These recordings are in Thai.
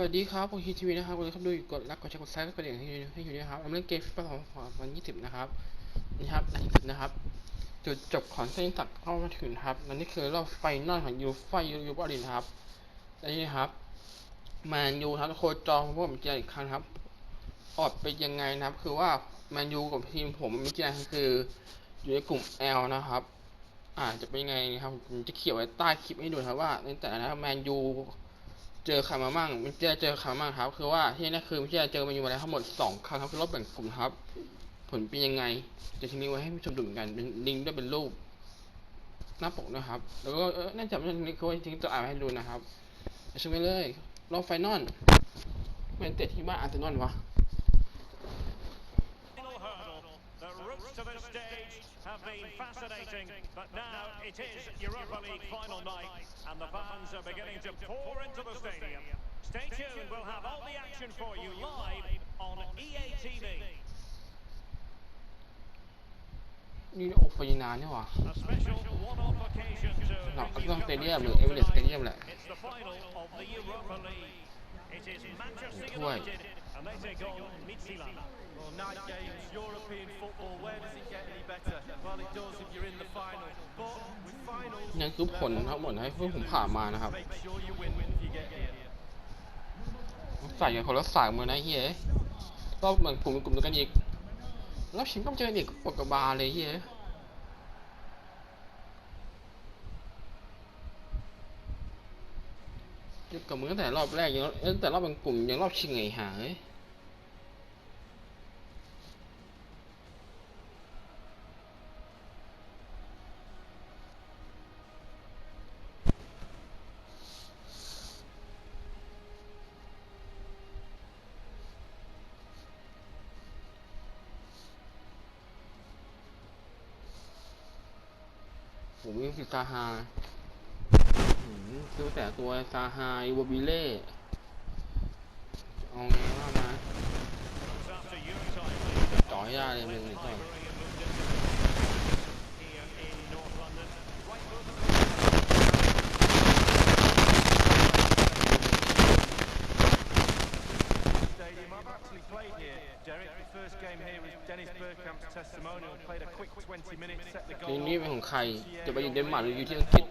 วัสดีครับ ผมฮีทีวีนะครับวันนี้ครับดูกด รักกดแชร์กดซับกดกระดิ่งให้ให้อยู่นะครับเราเล่นเกมฟิฟสองวันยี่สิบนะครับ นี่ครับอันที่สิบนะครับ จุดจบของเส้นตัดเข้ามาถึงครับนั่นนี้คือรอบไฟนอลของยูไฟ ยูยูบอลินครับอันนี้ครับแมนยูครับ โคจรพวกผมเจออีกครั้งครับ ออกไปยังไงนะครับ คือว่าแมนยูกับทีมผมมีเจอคืออยู่ในกลุ่ม L นะครับ อาจจะเป็นยังไงครับจะเขียนไว้ใต้คลิปให้ดูครับว่าในแต่ละแมนยูเจอใครมาบ้างมิเชลเจอใครมาบ้างครับ คือว่าที่นี่คือมิเชลเจอมาอยู่อะไร ทั้งหมดสองครั้งครับคือรอบแบ่งกลุ่มครับ ผลเป็นยังไงจะทิ้งลีงไว้ให้ผู้ชมดูเหมือนกันเป็นลิงก์ด้วยเป็นรูปหน้าปกนะครับ แล้วก็น่าจะไม่ทค้งเขาทิ้งตัวอ่านให้ดูนะครับเชิญไปเลยรอบไฟนอลเม็นเตะที่บ้านอาร์เซนอลวะ have been fascinating, but now it is Europa League final night, and the fans are beginning to pour into the stadium. Stay tuned, we'll have all the action for you live on EA TV. นี่โอฟยินานนี่หว่าหนอกก็ต้องสเตเดียมหรือเอเวอเรสต์สเตเดียมแหละถ้วย And they take on m i t s i l a n d Well, night games, European football, where does it get any better? Well, it does if you're in the final. But with finals, นั่น n ือผลทั i งหมดให้พวกผมผ่า make sure you win if you get here. ใส่กันคนละสามมือนะเฮียรอบเหมือนกลุ่มกลุ่มกันอีกรอบชิงต้องเจออีกปกบาเลยเฮียกับมือตัแต่รอบแรกยังตั้แต่รอบเป็นกลุ่มยังรอบชิงไงหายผมวิ่สิตาหาซื้อแต่ตัวซาไฮวอบิเล่เอาไงว่ามาจ่อยยาเลยมึงนี่ก่อนี่นี่เป็นของใครจะไปอยู่เดนมาร์กหรืออยู่ที่อังกฤษ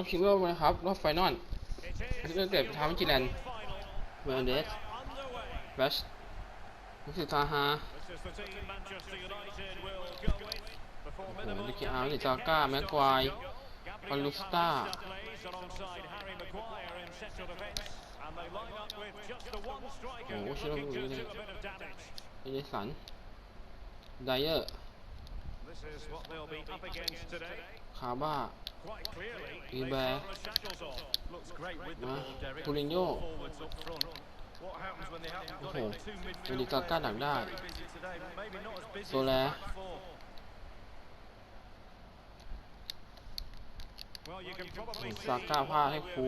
ต้องคิดว่านะครับรอบไฟนอลเรื่องเก็ดทางจิแลนด์เวอร์เดสเวสมุสิตาฮาโอ้โหดิกีอาร์ดิจาก้าแม็กควายบอลลูสตาโอ้โหชิลล์ดูเลยเอเดสัน ไดเออร์คาบ้าอีแบร์มาคูรินโญ่โอ้โหดูดิกาก้าดักได้โซแลสัก้าผ้าให้ครู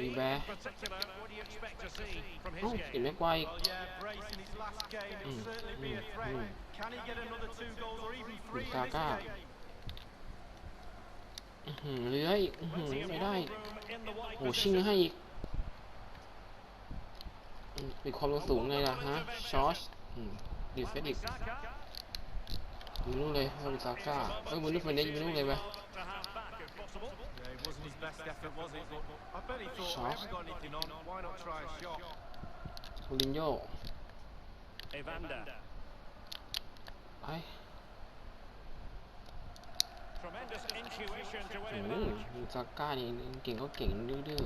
ดีแบร์โอ้เห็นไม่กวาอืมอีกสาก้าเลื้อยอืมไม่ได้โหชิงให้อีกมีความสูงไงล่ะฮะ ชอชดีเฟนอีกมิงลูกเลยฮาริซาก้าเอ้ยบนลูกเป็นเน็ตยิงลูกเลยไหมชอโรลินโญ่ไปอืมซาก้านี่เก่งก็เก่งดื้อ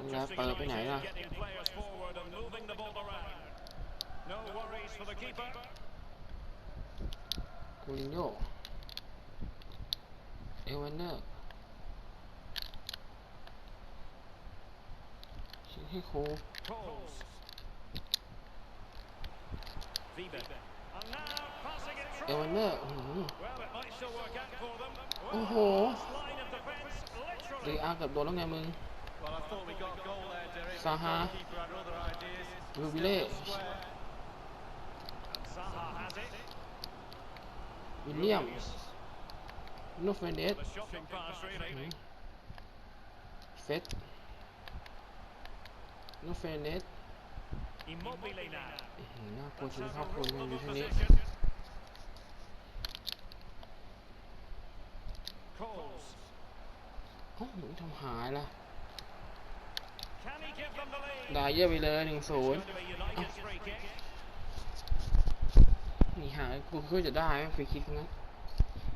ๆแล้วเปิดไปไหนล่ะ No worries for the keeper. กูลินโยเอเวนเนอร์ชิฮิโค Calls. Weber. And now passing it เอ through. เวนเนอร์ Well, it might still work out for them. Well, Oh. last line of defence, ดี literally. อาร์เกือบโดนแล้วไงมึง Well, I thought we got a goal there, Derek. Saha. Goalkeeper had other ideas. ลูบิเล่ Square. วิลเลียมลูกเฟเดสเฟสลูกเฟเดสน่ากลัวจริงครับคุณในช่วงนี้โอ้หนูทำหายละได้เยอะไปเลยหนึ่งศูนย์หนีหายกูก็จะได้ฟรีคิกนะ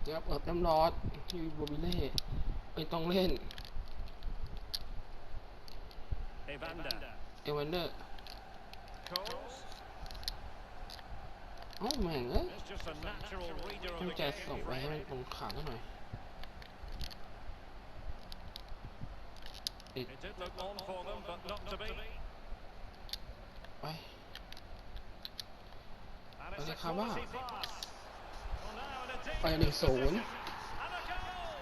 เดี๋ยวเปิดน้ำร้อนทีโบบิเล่ไปต้องเล่น เอวันเดอร์เอวันเดอร์โอ้แม่งเอ้ยต้องแจกส่งไปให้มันตรงขาหน่อยติดไปนะครับว่าไปหนึ่งศูนย์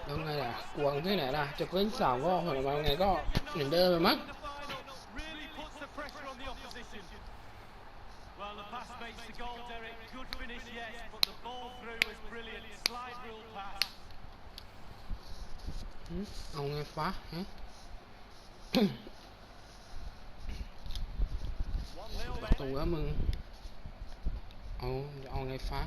แล้วไงล่ะกวงที่ไหนล่ะ จะเพิ่นสามก็ผลออกมาไงก็เหมือนเดิมมั้งเอาไงฟ้าฮะตรงแล้วมึงเอาจะเอาไงฟ้า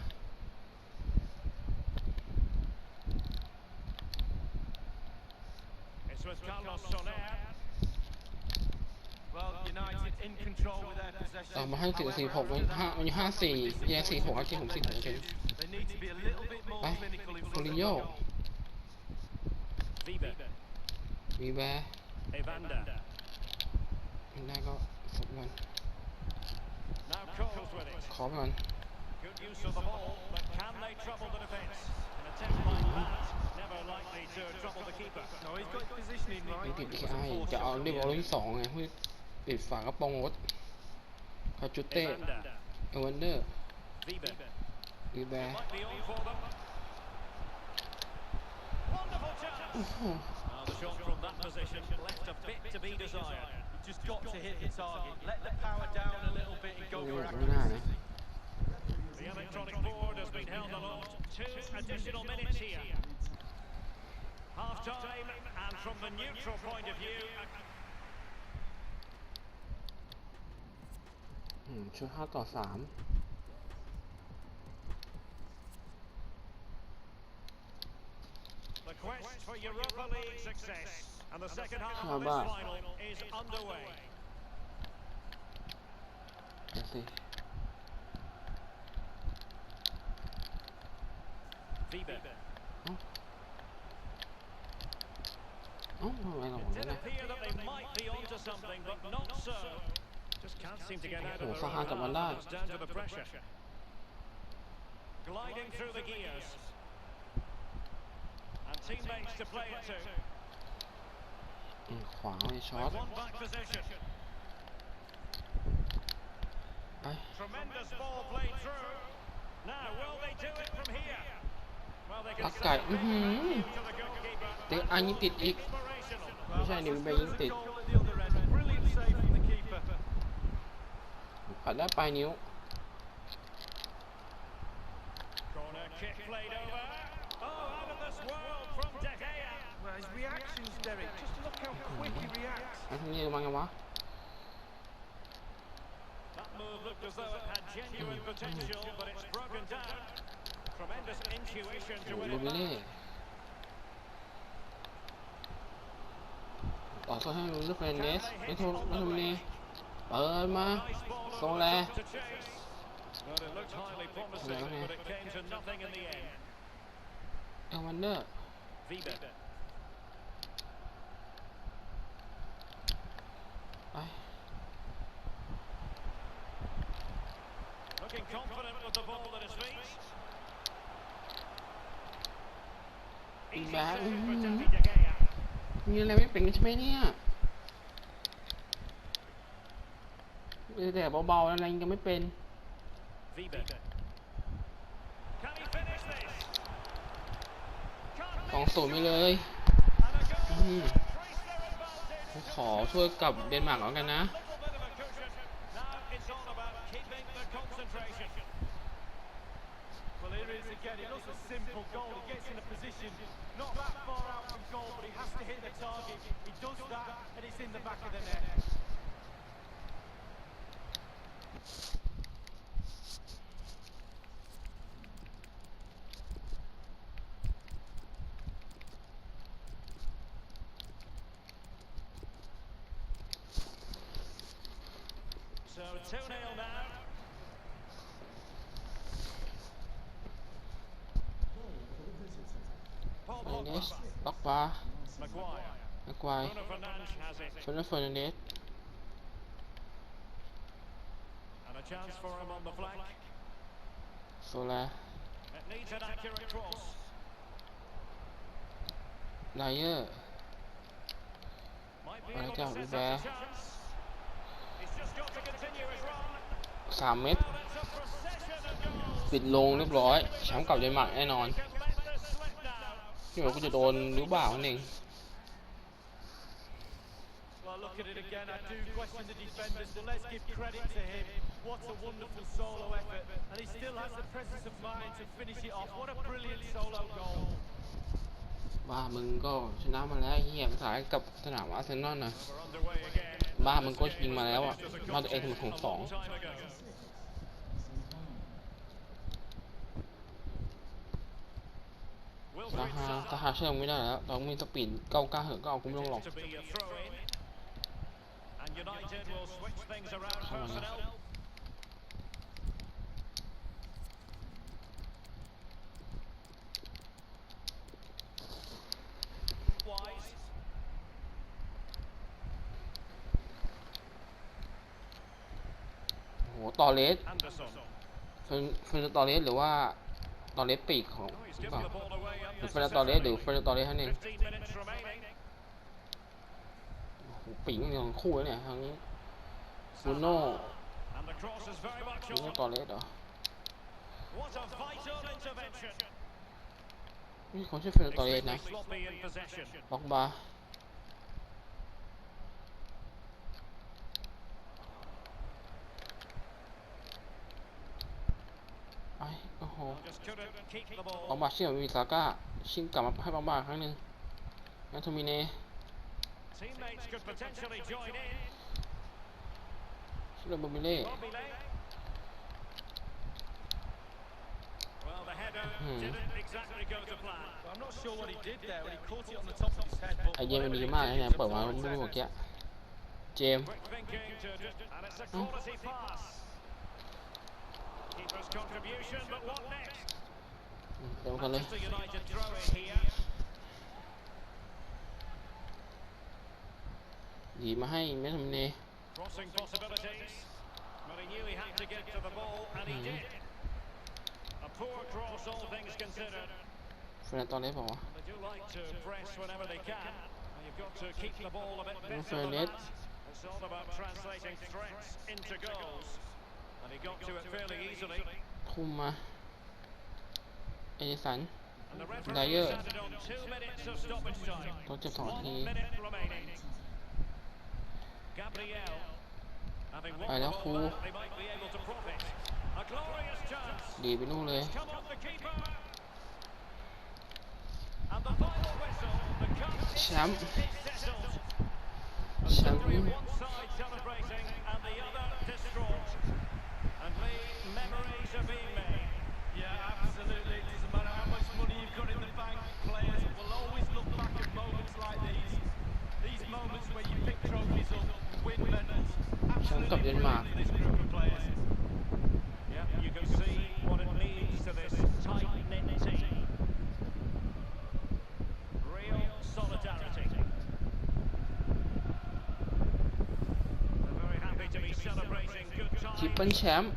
เอามาให้สี่สี่หกันห้าันห้าสี่ยี่สี่หกเอาที่ผมสี่หกเอ็นไปโคลิโยวีแบร์ไม่ได้ก็สมมันขอไปก่อน Good use of the ball, but can they trouble the defence? An attempt like that, never likely to trouble the keeper. No, he's got positioning right. ไม่ติดใช่จะเอาเรียกเอาที่สองไงเพื่อปิดฝากระโปรงรถคาจูเต้เอวันเดอร์รีแบร์โอ้โห The shot from that position left a bit to be desired. Just got to hit the target. Let the power down a little bit and go where I can. The electronic board has been held aloft. Two additional minutes here. Half time, and from the neutral point of view. Hmm, ชุดห้าต่อสามมาบ้าสิ Bieber. Oh. Oh, it did appear that they might be onto something, but not so. Just can't seem to get out of the down to the pressure. Gliding through the gears. And teammates to play it to. Mm, Tremendous ball played through. Now, will they do it from here? ลักไก่อือหือเตะอันยิงติดอีกไม่ใช่นี่ไปยิงติดขัดได้ปลายนิ้วอันนี้มังไงวะอืมลูมิเน่ต่อเข้าให้ลูมิเนสไม่ทนไม่ทนเน่เปิดมาโซแรงเอาวันเนอร์บบ็คมีอะไรไม่เป็นใช่ไหมเนี่ยแต่เบาๆอะไรยังไม่เป็นสองศูนย์ไปเลย ขอช่วยกับเดนมาร์กแ่อวกันนะ here is again, he loves a simple goal. He gets in a position not that far out from goal, but he has to hit the target. He does that, and it's in the back of the net. So 2-0 now. เนสล็อกบาร์กไกว์ฟอนเฟอร์เนสโซลาไนเยอร์ไาจากอูแบสามเมตรปิดลงเรียบร้อยแชมป์กลับเดนมาร์กแน่นอนเดี๋ยกูจะโดนหรือเปล่าหนึ่งบ้ามึงก็ชนะมาแล้วเฮียสายกับสนามอาร์เซนอลนะบ้ามึงก็ยิงมาแล้วอ่ะ มาตัวเองถึงสองนะฮะถ้าหาเชื่อมไม่ได้แล้วต้องมีสปีนเก้าเก้าเหอะก็เอาคุ้มลงหรอก้โห ต่อเลสคือ คือต่อเลสหรือว่าตอนเลสปีกของหรือเฟรนตอนเลสหรือเฟรนตอนเลสท่านเองปิงมันงคู่แล้วเนี่ยทั้งฟูโน่ฟูโน่ตอนเลสเหรอนี่คนชื่อเฟรนตอนเลสนะล็อกบาร์โหเอาบาเชี่ยวมีซาก้าชิงกลับมาให้บางบาครั้งหนึ่งนัทมิเน่ชดโรบมิเล่ไอเยมยมดีมากนะเนี่ยเปิดมาไม่รู้เมื่อกี้เจม contribution, but what next? เดี๋ยวกันเลย Manchester United throw in here. หยีมาให้แม่ทำเน Crossing possibilities. But he knew he had to get to the ball, and he did. A poor cross, all things considered. เฟรนตอนเล็กบอกว่าวะ They do like to press whenever they can. And you've got to keep the ball a bit better than Fernandes. that. It's all about translating threats into goals. And he got to it fairly easily. คุมมา เอดิสันไดเออร์ตัวเจ็บสองที ไปแล้วครู ดีไปนู่นเลย แชมป์แชมป์กับเดนมาร์กทิปเปิลแชมป์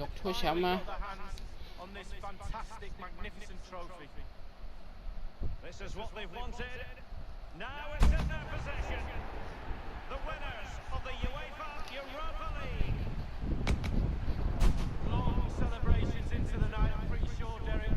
ยกถ้วยแชมป์มา on this fantastic, magnificent trophy. This is what they've wanted. Now it's in their possession. The winners of the UEFA Europa League. Long celebrations into the night. I'm pretty sure Derek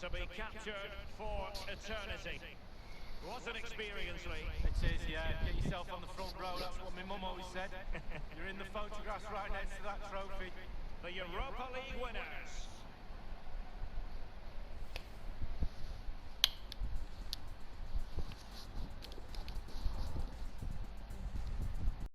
to be captured for eternity. What an experience, Lee. It is, yeah. Get yourself on the front row. That's what my mum always said. You're in the photographs right next to that trophy. The Europa League winners.